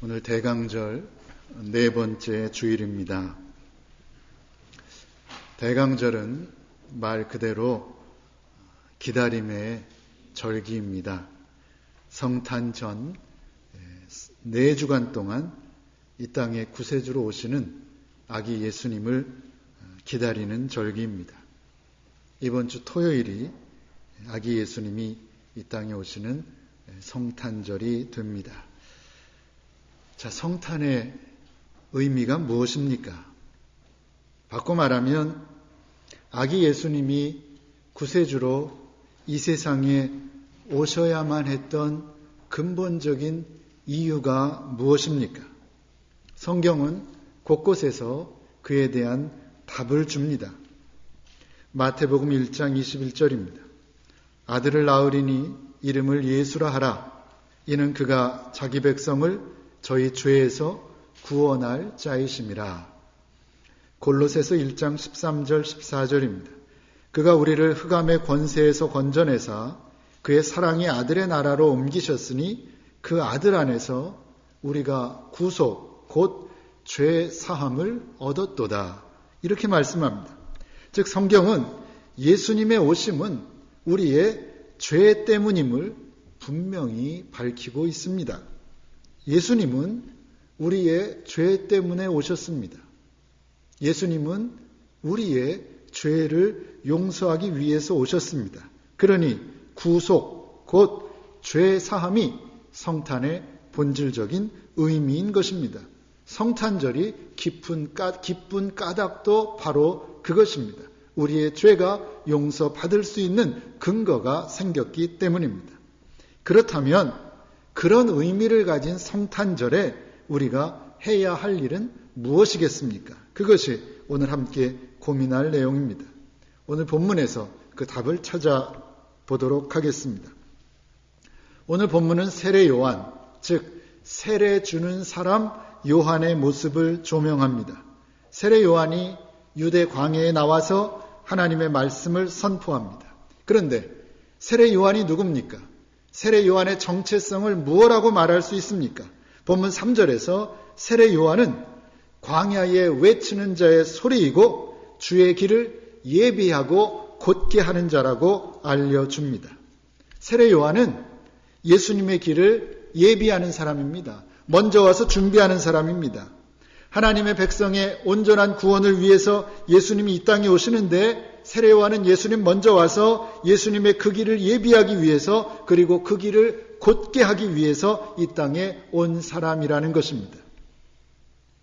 오늘 대강절 네 번째 주일입니다. 대강절은 말 그대로 기다림의 절기입니다. 성탄 전 네 주간 동안 이 땅에 구세주로 오시는 아기 예수님을 기다리는 절기입니다. 이번 주 토요일이 아기 예수님이 이 땅에 오시는 성탄절이 됩니다. 자, 성탄의 의미가 무엇입니까? 바꿔 말하면 아기 예수님이 구세주로 이 세상에 오셔야만 했던 근본적인 이유가 무엇입니까? 성경은 곳곳에서 그에 대한 답을 줍니다. 마태복음 1장 21절입니다. 아들을 낳으리니 이름을 예수라 하라. 이는 그가 자기 백성을 저희 죄에서 구원할 자이심이라. 골로새서 1장 13절 14절입니다. 그가 우리를 흑암의 권세에서 건져내사 그의 사랑의 아들의 나라로 옮기셨으니 그 아들 안에서 우리가 구속 곧 죄 사함을 얻었도다. 이렇게 말씀합니다. 즉 성경은 예수님의 오심은 우리의 죄 때문임을 분명히 밝히고 있습니다. 예수님은 우리의 죄 때문에 오셨습니다. 예수님은 우리의 죄를 용서하기 위해서 오셨습니다. 그러니 구속, 곧 죄 사함이 성탄의 본질적인 의미인 것입니다. 성탄절이 깊은, 까, 기쁜 까닭도 바로 그것입니다. 우리의 죄가 용서받을 수 있는 근거가 생겼기 때문입니다. 그렇다면 그런 의미를 가진 성탄절에 우리가 해야 할 일은 무엇이겠습니까? 그것이 오늘 함께 고민할 내용입니다. 오늘 본문에서 그 답을 찾아보도록 하겠습니다. 오늘 본문은 세례 요한, 즉 세례 주는 사람 요한의 모습을 조명합니다. 세례 요한이 유대 광야에 나와서 하나님의 말씀을 선포합니다. 그런데 세례 요한이 누굽니까? 세례 요한의 정체성을 무엇라고 말할 수 있습니까? 본문 3절에서 세례 요한은 광야에 외치는 자의 소리이고 주의 길을 예비하고 곧게 하는 자라고 알려줍니다. 세례 요한은 예수님의 길을 예비하는 사람입니다. 먼저 와서 준비하는 사람입니다. 하나님의 백성의 온전한 구원을 위해서 예수님이 이 땅에 오시는데 세례요한은 예수님 먼저 와서 예수님의 그 길을 예비하기 위해서 그리고 그 길을 곧게 하기 위해서 이 땅에 온 사람이라는 것입니다.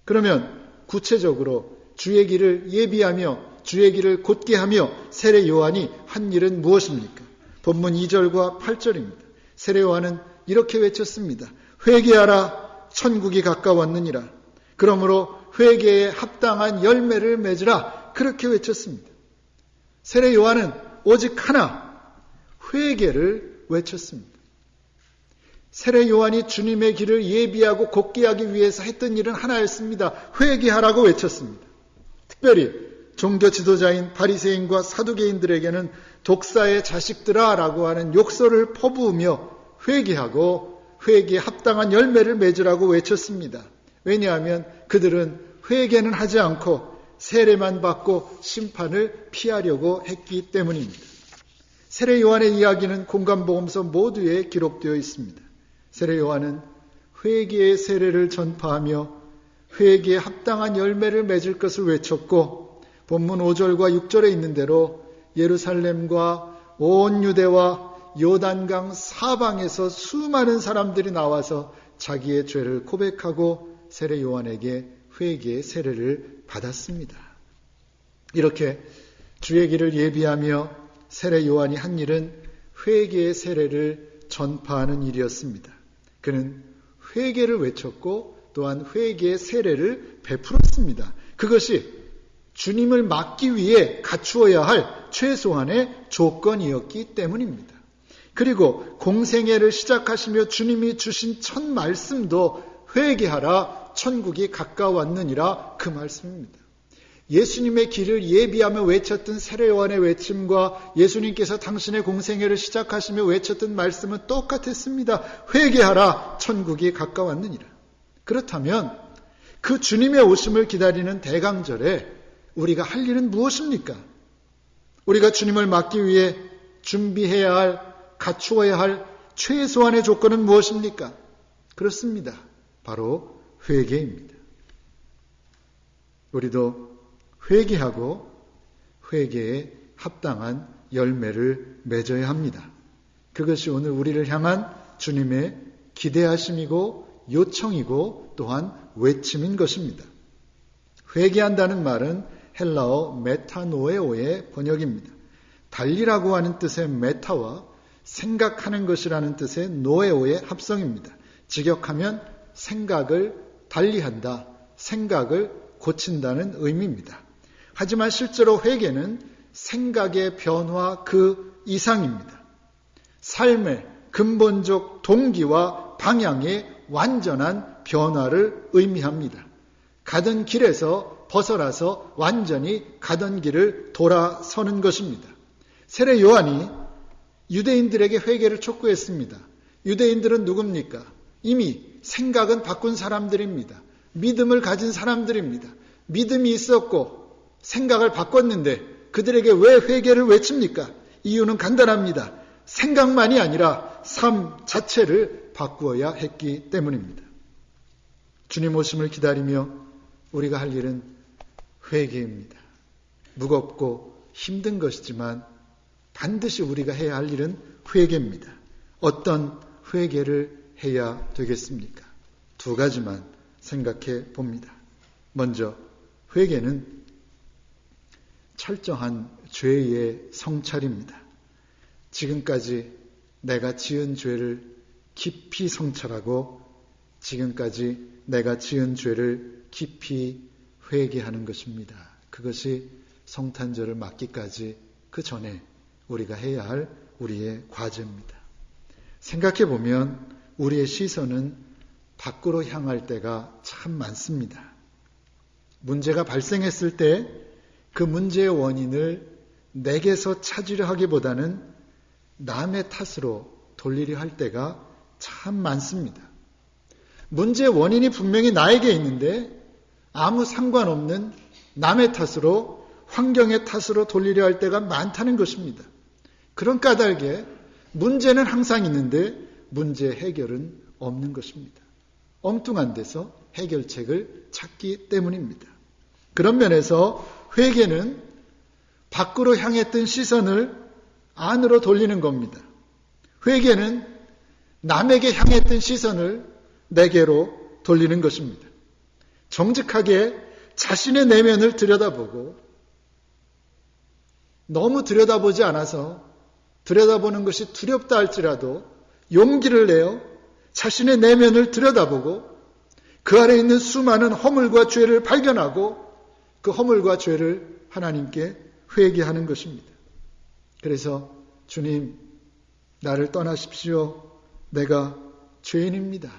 그러면 구체적으로 주의 길을 예비하며 주의 길을 곧게 하며 세례 요한이 한 일은 무엇입니까? 본문 2절과 8절입니다. 세례 요한은 이렇게 외쳤습니다. 회개하라 천국이 가까웠느니라. 그러므로 회개에 합당한 열매를 맺으라. 그렇게 외쳤습니다. 세례 요한은 오직 하나, 회개를 외쳤습니다. 세례 요한이 주님의 길을 예비하고 곧게 하기 위해서 했던 일은 하나였습니다. 회개하라고 외쳤습니다. 특별히 종교 지도자인 바리새인과 사두개인들에게는 독사의 자식들아라고 하는 욕설을 퍼부으며 회개하고 회개에 합당한 열매를 맺으라고 외쳤습니다. 왜냐하면 그들은 회개는 하지 않고 세례만 받고 심판을 피하려고 했기 때문입니다. 세례 요한의 이야기는 공간보험서 모두에 기록되어 있습니다. 세례 요한은 회개의 세례를 전파하며 회개에 합당한 열매를 맺을 것을 외쳤고 본문 5절과 6절에 있는 대로 예루살렘과 온 유대와 요단강 사방에서 수많은 사람들이 나와서 자기의 죄를 고백하고 세례 요한에게 회개의 세례를 받았습니다. 이렇게 주의 길을 예비하며 세례 요한이 한 일은 회개의 세례를 전파하는 일이었습니다. 그는 회개를 외쳤고 또한 회개의 세례를 베풀었습니다. 그것이 주님을 막기 위해 갖추어야 할 최소한의 조건이었기 때문입니다. 그리고 공생애를 시작하시며 주님이 주신 첫 말씀도 회개하라 천국이 가까웠느니라 그 말씀입니다. 예수님의 길을 예비하며 외쳤던 세례요한의 외침과 예수님께서 당신의 공생애를 시작하시며 외쳤던 말씀은 똑같았습니다. 회개하라 천국이 가까웠느니라. 그렇다면 그 주님의 오심을 기다리는 대강절에 우리가 할 일은 무엇입니까? 우리가 주님을 맞기 위해 준비해야 할, 갖추어야 할 최소한의 조건은 무엇입니까? 그렇습니다. 바로 회개입니다. 우리도 회개하고 회개에 합당한 열매를 맺어야 합니다. 그것이 오늘 우리를 향한 주님의 기대하심이고 요청이고 또한 외침인 것입니다. 회개한다는 말은 헬라어 메타노에오의 번역입니다. 달리라고 하는 뜻의 메타와 생각하는 것이라는 뜻의 노에오의 합성입니다. 직역하면 생각을 달리한다, 생각을 고친다는 의미입니다. 하지만 실제로 회개는 생각의 변화 그 이상입니다. 삶의 근본적 동기와 방향의 완전한 변화를 의미합니다. 가던 길에서 벗어나서 완전히 가던 길을 돌아서는 것입니다. 세례 요한이 유대인들에게 회개를 촉구했습니다. 유대인들은 누굽니까? 이미 생각은 바꾼 사람들입니다. 믿음을 가진 사람들입니다. 믿음이 있었고 생각을 바꿨는데 그들에게 왜 회개를 외칩니까? 이유는 간단합니다. 생각만이 아니라 삶 자체를 바꾸어야 했기 때문입니다. 주님 오심을 기다리며 우리가 할 일은 회개입니다. 무겁고 힘든 것이지만 반드시 우리가 해야 할 일은 회개입니다. 어떤 회개를 해야 되겠습니까? 두 가지만 생각해 봅니다. 먼저 회개는 철저한 죄의 성찰입니다. 지금까지 내가 지은 죄를 깊이 성찰하고 지금까지 내가 지은 죄를 깊이 회개하는 것입니다. 그것이 성탄절을 맞기까지 그 전에 우리가 해야 할 우리의 과제입니다. 생각해 보면 우리의 시선은 밖으로 향할 때가 참 많습니다. 문제가 발생했을 때 그 문제의 원인을 내게서 찾으려 하기보다는 남의 탓으로 돌리려 할 때가 참 많습니다. 문제의 원인이 분명히 나에게 있는데 아무 상관없는 남의 탓으로 환경의 탓으로 돌리려 할 때가 많다는 것입니다. 그런 까닭에 문제는 항상 있는데 문제 해결은 없는 것입니다. 엉뚱한 데서 해결책을 찾기 때문입니다. 그런 면에서 회개는 밖으로 향했던 시선을 안으로 돌리는 겁니다. 회개는 남에게 향했던 시선을 내게로 돌리는 것입니다. 정직하게 자신의 내면을 들여다보고 너무 들여다보지 않아서 들여다보는 것이 두렵다 할지라도 용기를 내어 자신의 내면을 들여다보고 그 안에 있는 수많은 허물과 죄를 발견하고 그 허물과 죄를 하나님께 회개하는 것입니다. 그래서 주님, 나를 떠나십시오. 내가 죄인입니다.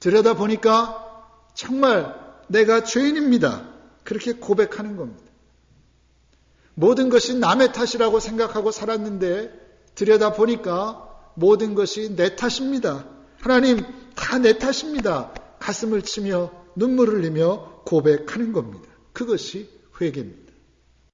들여다 보니까 정말 내가 죄인입니다. 그렇게 고백하는 겁니다. 모든 것이 남의 탓이라고 생각하고 살았는데 들여다 보니까 모든 것이 내 탓입니다. 하나님, 다 내 탓입니다. 가슴을 치며 눈물을 흘리며 고백하는 겁니다. 그것이 회개입니다.